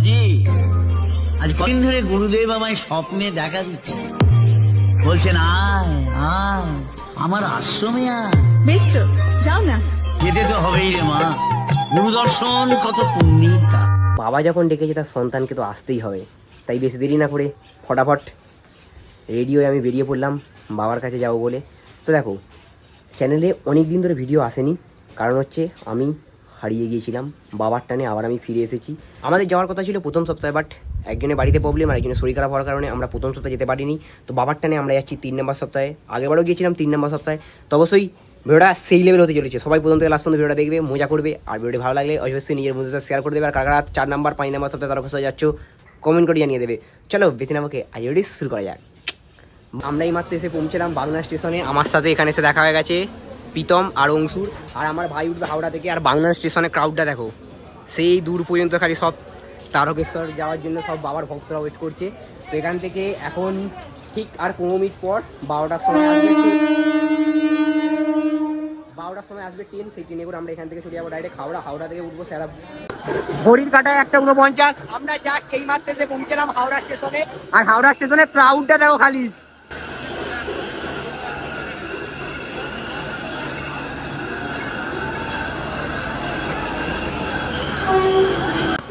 বাবাজি আজ কদিন ধরে গুরুদেব আমায় স্বপ্নে দেখা দিচ্ছে। বলছেন আয় আয় আমার আশ্রমে আয়। বেশ তো যাও না। যেতে তো হবেই রে মা। গুরু দর্শন কত পুণ্যির কাজ। বাবা যখন ডেকেছে তার সন্তানকে তো আসতেই হবে। তাই বেশি দেরি না করে ফটাফট রেডি হয়ে আমি বেরিয়ে পড়লাম বাবার কাছে যাব বলে। তো দেখো চ্যানেলে অনেক দিন ধরে ভিডিও আসেনি। কারণ হচ্ছে আমি হারিয়ে গিয়েছিলাম। বাবার টানে আবার আমি ফিরে এসেছি। আমাদের যাওয়ার কথা ছিল প্রথম সপ্তাহে বাট একজনের বাড়িতে প্রবলেম আর একজনের শরীর খারাপ হওয়ার কারণে আমরা প্রথম সপ্তাহে যেতে পারিনি। তো বাবার টানে আমরা যাচ্ছি তিন নম্বর সপ্তাহে। আগেরবারও গিয়েছিলাম তিন নম্বর সপ্তাহে। তো অবশ্যই ভিডিওটা সেই লেভেল হতে চলেছে। সবাই প্রথম থেকে লাস্ট পর্যন্ত ভিডিওটা দেখবে, মজা করবে, আর ভিডিওটি ভালো লাগলে অবশ্যই নিজের মধ্যে শেয়ার করে দেবে। আর কারা চার নাম্বার, পাঁচ নাম্বার সপ্তাহে তারা কোথায় যাচ্ছ কমেন্ট করে জানিয়ে দেবে। চলো, বেশি নামকে আইওডি শুরু করা যাক। আমরা এই মাত্র এসে পৌঁছলাম বাংলা স্টেশনে। আমার সাথে এখানে এসে দেখা হয়ে গেছে। প্রীতম আর অংশুর, আর আমার ভাই উঠবে হাওড়া থেকে, আর বাংলা স্টেশনে ক্রাউডটা দেখো। সেই দূর পর্যন্ত খালি সব তারকেশ্বর যাওয়ার জন্য সব বাবার ভক্তরা ওয়েট করছে। তো এখান থেকে এখন ঠিক আর পনেরো মিনিট পর বারোটার সময় আসবে বারোটার সময় আসবে ট্রেন, সেই ট্রেনে করে আমরা এখান থেকে চলে যাব ডাইরেক্ট হাওড়া। হাওড়া থেকে উঠবো সেরা ঘড়ির কাটায় একটা উনপঞ্চাশ আমরা জাস্ট এই মাত্র পৌঁছলাম হাওড়া স্টেশনে। আর হাওড়া স্টেশনে ক্রাউডটা দেখো খালি।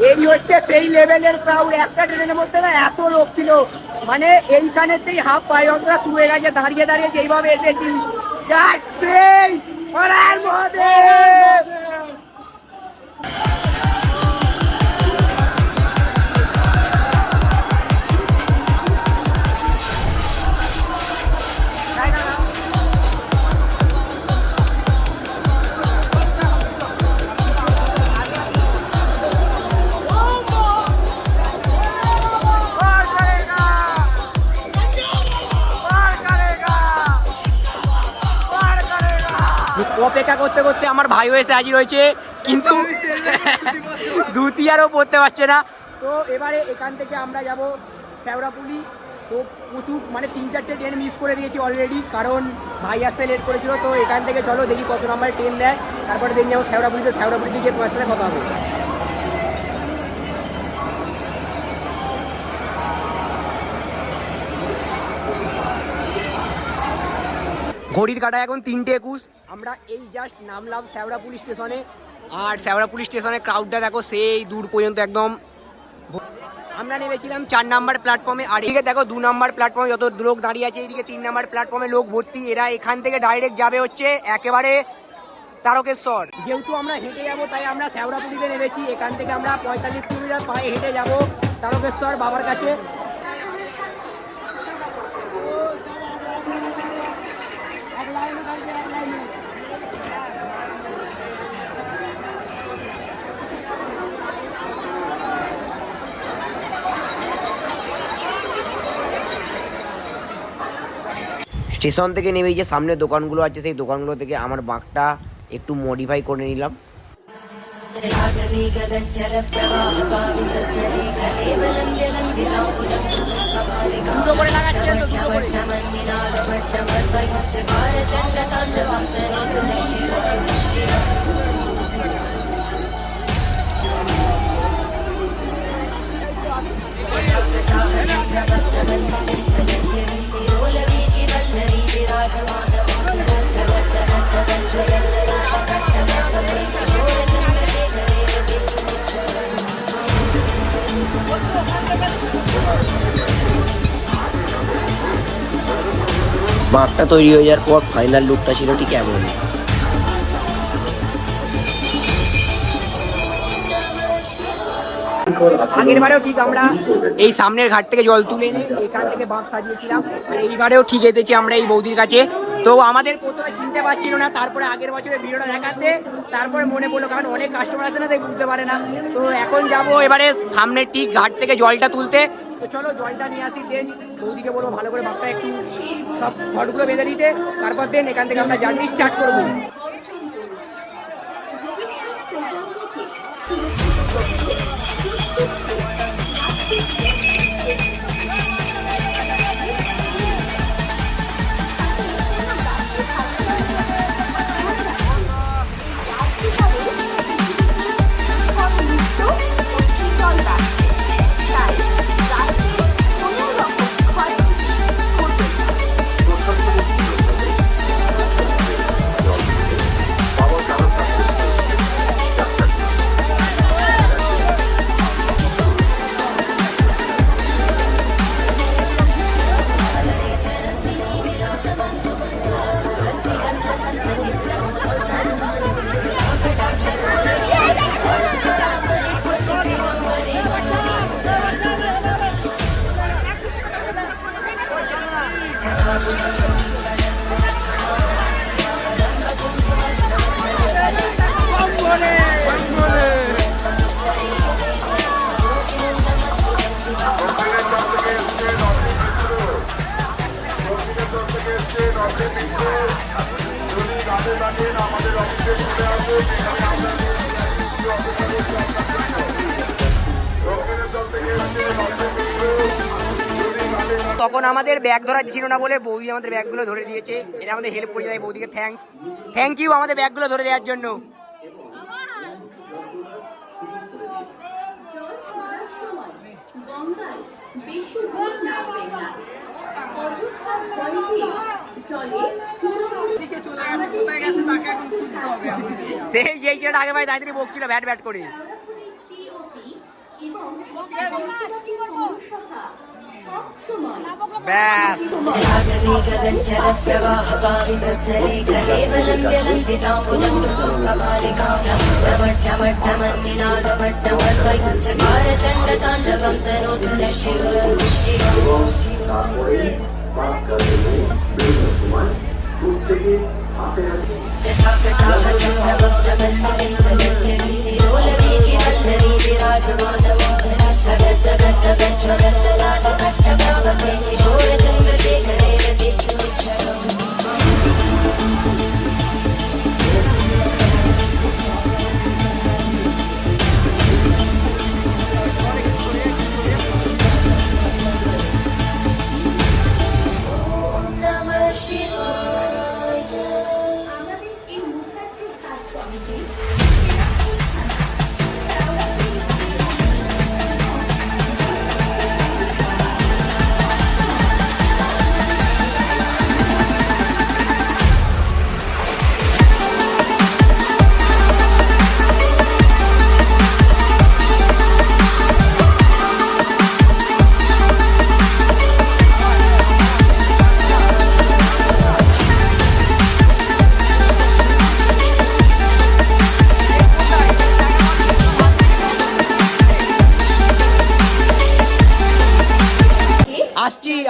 এই হচ্ছে সেই লেভেলের ক্রাউড একটা ট্রেনের মধ্যে না এত লোক ছিল। মানে এইখানে সেই হাফ পায়রা শুয়ে গেছে, দাঁড়িয়ে দাঁড়িয়ে যেইভাবে এসেছি। সেই অপেক্ষা করতে করতে আমার ভাইও এসে হাজির হয়েছে, কিন্তু ধুতি আরও পড়তে পারছে না। তো এবারে এখান থেকে আমরা যাব শ্যাওড়াপুলি তো প্রচুর মানে তিন চারটে ট্রেন মিস করে দিয়েছি অলরেডি কারণ ভাই আসতে লেট করেছিল। তো এখান থেকে চলো দেখি কত নাম্বার ট্রেন দেয়। তারপরে দেখি যাব শ্যাওড়াপুলিতে শ্যাওড়াপুলিতে গিয়ে তোমার সাথে কথা হবে। ঘড়ির কাটা এখন তিনটে একুশ। আমরা এই জাস্ট নামলাম শ্যাওড়া পুলিশ স্টেশনে। আর শ্যাওড়া পুলিশ স্টেশনের ক্রাউডটা দেখো, সেই দূর পর্যন্ত একদম আমরা নেমেছিলাম চার নাম্বার প্ল্যাটফর্মে আর এদিকে দেখো, দু নাম্বার প্ল্যাটফর্মে যত লোক দাঁড়িয়ে আছে এইদিকে তিন নাম্বার প্ল্যাটফর্মে লোক ভর্তি। এরা এখান থেকে ডাইরেক্ট যাবে হচ্ছে একেবারে তারকেশ্বর। যেহেতু আমরা হেঁটে যাব, তাই আমরা শ্যাওড়াপুলিতে নেমেছি। এখান থেকে আমরা পঁয়তাল্লিশ কিলোমিটার পায়ে হেঁটে যাব তারকেশ্বর বাবার কাছে। স্টেশন থেকে নেমে যে সামনে দোকানগুলো আছে, সেই দোকানগুলো থেকে আমার বাঁকটা একটু মডিফাই করে নিলাম। বাঁকটা তৈরি হয়ে যাওয়ার পর ফাইনাল লুকটা ছিল ঠিক এমন আগের বারেও ঠিক আমরা এই সামনের ঘাট থেকে জল তুলে এনে এখান থেকে বাঁক সাজিয়েছিলাম। আর এইবারেও ঠিক এতেছি আমরা এই বৌদির কাছে। তো আমাদের প্রথমে চিনতে পারছিল না, তারপরে আগের বছরে ভিডিওটা দেখাতে, তারপরে মনে পড়ল কারণ অনেক কাস্টমার আছে না, তাই বুঝতে পারে না। তো এখন যাব এবারে সামনের ঠিক ঘাট থেকে জলটা তুলতে। তো চলো জলটা নিয়ে আসি দেন বৌদিকে বলব ভালো করে বাপটা একটু সব ঘটগুলো বেঁধে দিতে। তারপর দেন এখান থেকে আমরা জার্নি স্টার্ট করব। তখন আমাদের ব্যাগ ধরা ছিল না বলে বৌদি আমাদের ব্যাগগুলো ধরে দিয়েছে। এটা আমাদের হেল্প করে যায় বৌদিকে থ্যাঙ্কস থ্যাংক ইউ আমাদের ব্যাগগুলো ধরে দেওয়ার জন্য। গঙ্গায় বেশি জল নামবে না অযথা জলে জলে সেই যেই ছেলেটা আগে ভাই দাঁড়িয়ে বকছিল ব্যাট ব্যাট করে ব্যাস பட்ட வாழ்க்கை சகார சண்ட தாண்டவம் தனோதுர சிவ చంద్రశేఖరే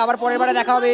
আবার পরের বারে দেখা হবে।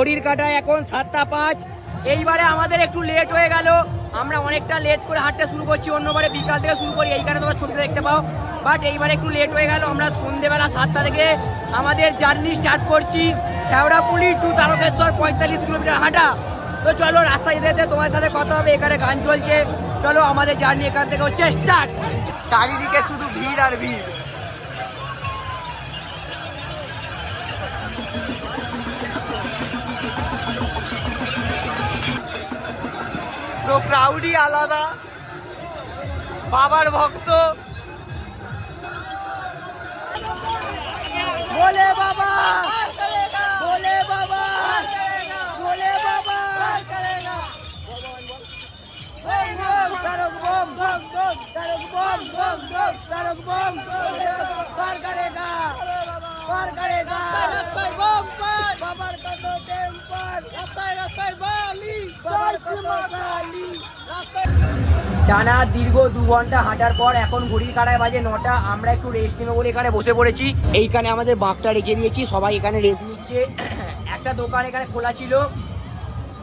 ঘড়ির কাটায় এখন সাতটা পাঁচ। এইবারে আমাদের একটু লেট হয়ে গেল। আমরা অনেকটা লেট করে হাঁটতে শুরু করছি। অন্যবারে বিকাল থেকে শুরু করি। এইখানে তোমরা ছবিতে দেখতে পাও। বাট এইবারে একটু লেট হয়ে গেল। আমরা সন্ধেবেলা সাতটা থেকে আমাদের জার্নি স্টার্ট করছি। শেওড়াপুলি টু তারকেশ্বর পঁয়তাল্লিশ কিলোমিটার হাঁটা। তো চলো রাস্তা যেতে যেতে তোমার সাথে কথা হবে। এখানে গান চলছে। চলো, আমাদের জার্নি এখান থেকে হচ্ছে স্টার্ট চারিদিকে শুধু ভিড় আর ভিড়। তো ক্রাউডই আলাদা বাবার ভক্ত বলে বাবা বলে বাবা বলে বাবা তারক টানা দীর্ঘ দু ঘণ্টা হাঁটার পর এখন ঘড়ির কাটায় বাজে নটা। আমরা একটু রেস্ট নেব বলে এখানে বসে পড়েছি। এইখানে আমাদের বাঁকটা রেখে দিয়েছি, সবাই এখানে রেস্ট নিচ্ছে। একটা দোকান এখানে খোলা ছিল।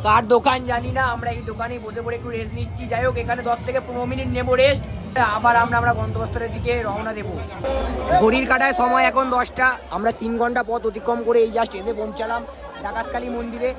কার দোকান জানি না, আমরা এই দোকানে বসে পড়ে একটু রেস্ট নিচ্ছি। যাই হোক, এখানে দশ থেকে পনেরো মিনিট নেব রেস্ট আবার আমরা আমরা গন্তব্যস্থলের দিকে রওনা দেব। ঘড়ির কাটায় সময় এখন দশটা। আমরা তিন ঘণ্টা পথ অতিক্রম করে এই জাস্ট এসে পৌঁছালাম। ডাকাতকালী মন্দিরে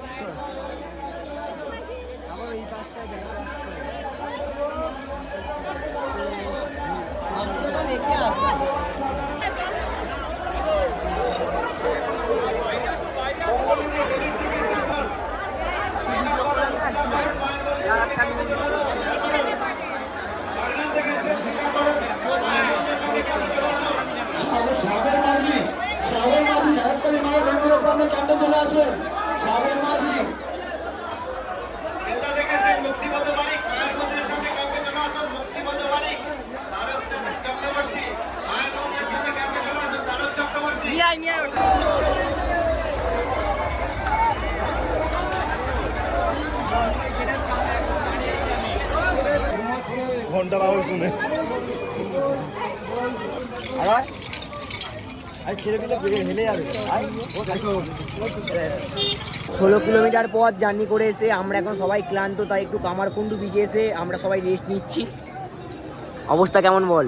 ষোলো কিলোমিটার পথ জার্নি করে এসে আমরা এখন সবাই ক্লান্ত তাই একটু কামারকুণ্ডু বিচে এসে আমরা সবাই রেস্ট নিচ্ছি। অবস্থা কেমন বল?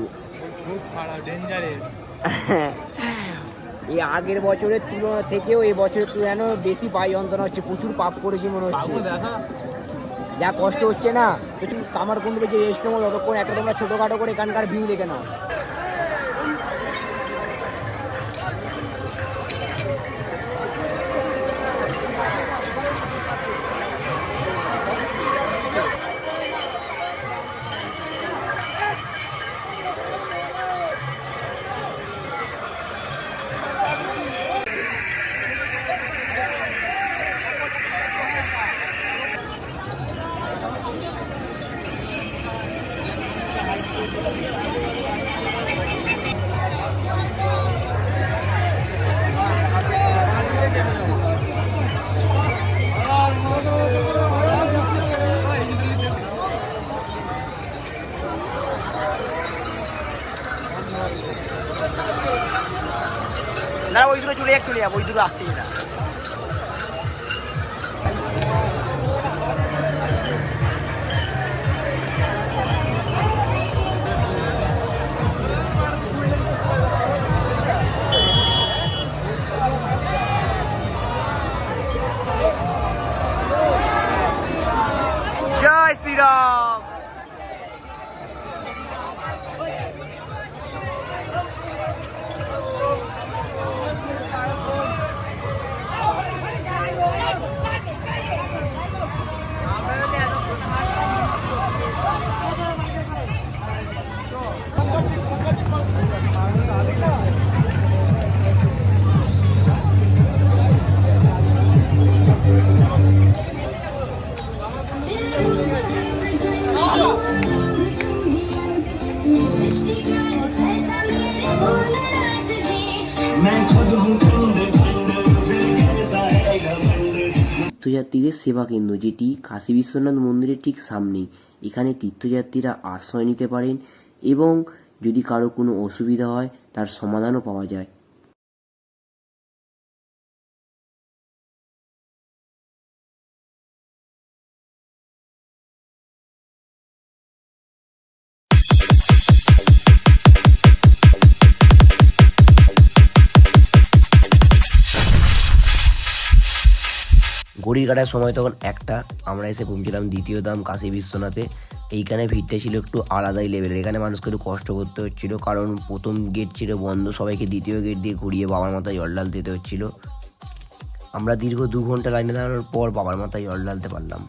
এই আগের বছরের তুলনা থেকেও এই বছরের তুলনায় বেশি পাই যন্ত্রণা হচ্ছে প্রচুর পাপ করেছি মনে হচ্ছে। যা কষ্ট হচ্ছে না কিছু কামার কামারকুণ্ডু যে রেস্ট নেব, ততক্ষণ একটা তোমরা ছোটোখাটো করে এখানকার ভিউ দেখে নাও। দুটো চলে যাক তীর্থযাত্রীদের সেবা কেন্দ্র, যেটি কাশী বিশ্বনাথ মন্দিরের ঠিক সামনেই। এখানে তীর্থযাত্রীরা আশ্রয় নিতে পারেন এবং যদি কারও কোনো অসুবিধা হয়, তার সমাধানও পাওয়া যায়। ঘড়ির কাটার সময় তখন একটা আমরা এসে পৌঁছলাম দ্বিতীয় দাম কাশী বিশ্বনাথে এইখানে ভিড়টা ছিল একটু আলাদাই লেভেলের এখানে মানুষকে একটু কষ্ট করতে হচ্ছিল কারণ প্রথম গেট ছিল বন্ধ সবাইকে দ্বিতীয় গেট দিয়ে ঘুরিয়ে বাবার মাথায় জল ঢালতে যেতে হচ্ছিল আমরা দীর্ঘ দু ঘণ্টা লাইনে দাঁড়ানোর পর বাবার মাথায় জল ঢালতে পারলাম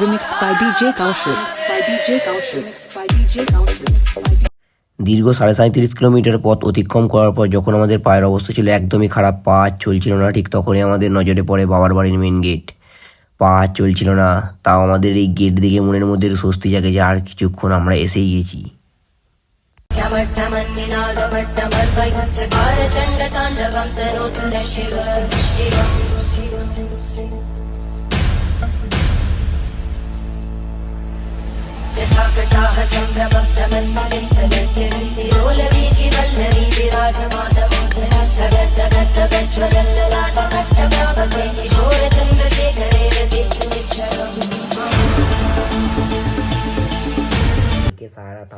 Remixed by DJ Kaushik. By DJ Kaushik. By DJ Kaushik. দীর্ঘ সাড়ে সাঁত্রিশ কিলোমিটার পথ অতিক্রম করার পর যখন আমাদের পায়ের অবস্থা ছিল একদমই খারাপ পা আর চলছিল না ঠিক তখনই আমাদের নজরে পড়ে বাবার বাড়ির মেন গেট পা আর চলছিল না তাও আমাদের এই গেট দিকে মনের মধ্যে একটু স্বস্তি জাগে যে আর কিছুক্ষণ আমরা এসেই গেছি चकार चण्ड ताण्डवं तनोतु न शिव शिव था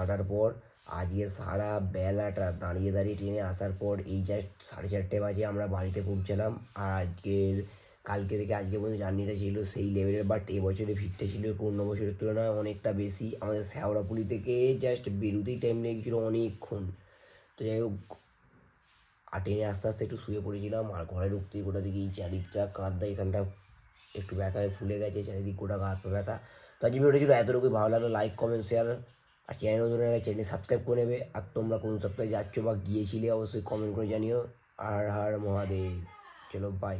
হাঁটার পর আজকে সারা বেলাটা দাঁড়িয়ে দাঁড়িয়ে ট্রেনে আসার পর এই জাস্ট সাড়ে চারটে বাজে আমরা বাড়িতে পৌঁছালাম আর আজকের কালকে থেকে আজকে পর্যন্ত জার্নিটা ছিল সেই লেভেলের বাট এবছরে ভিড়টা ছিল অন্য বছরের তুলনায় অনেকটা বেশি। আমাদের শ্যাওড়াপুলি থেকে জাস্ট বেরোতেই টাইম লেগেছিলো অনেকক্ষণ। তো যাই হোক আর ট্রেনে আস্তে আস্তে একটু শুয়ে পড়েছিলাম, আর ঘরে ঢুকতেই গোটা দিকে চারিদিকটা কাঁদটা এখানটা একটু ব্যথা হয়ে ফুলে গেছে, চারিদিক গোটা গা ব্যথা। তো আজকে ভিডিওটা ছিল এতটুকুই, ভালো লাগল লাইক কমেন্ট শেয়ার আর চ্যানেল নতুন চ্যানেল সাবস্ক্রাইব করে নেবে। আর তোমরা কোন সপ্তাহে যাচ্ছ বা গিয়েছিলে অবশ্যই কমেন্ট করে জানিও। আর হার মহাদেব। চলো বাই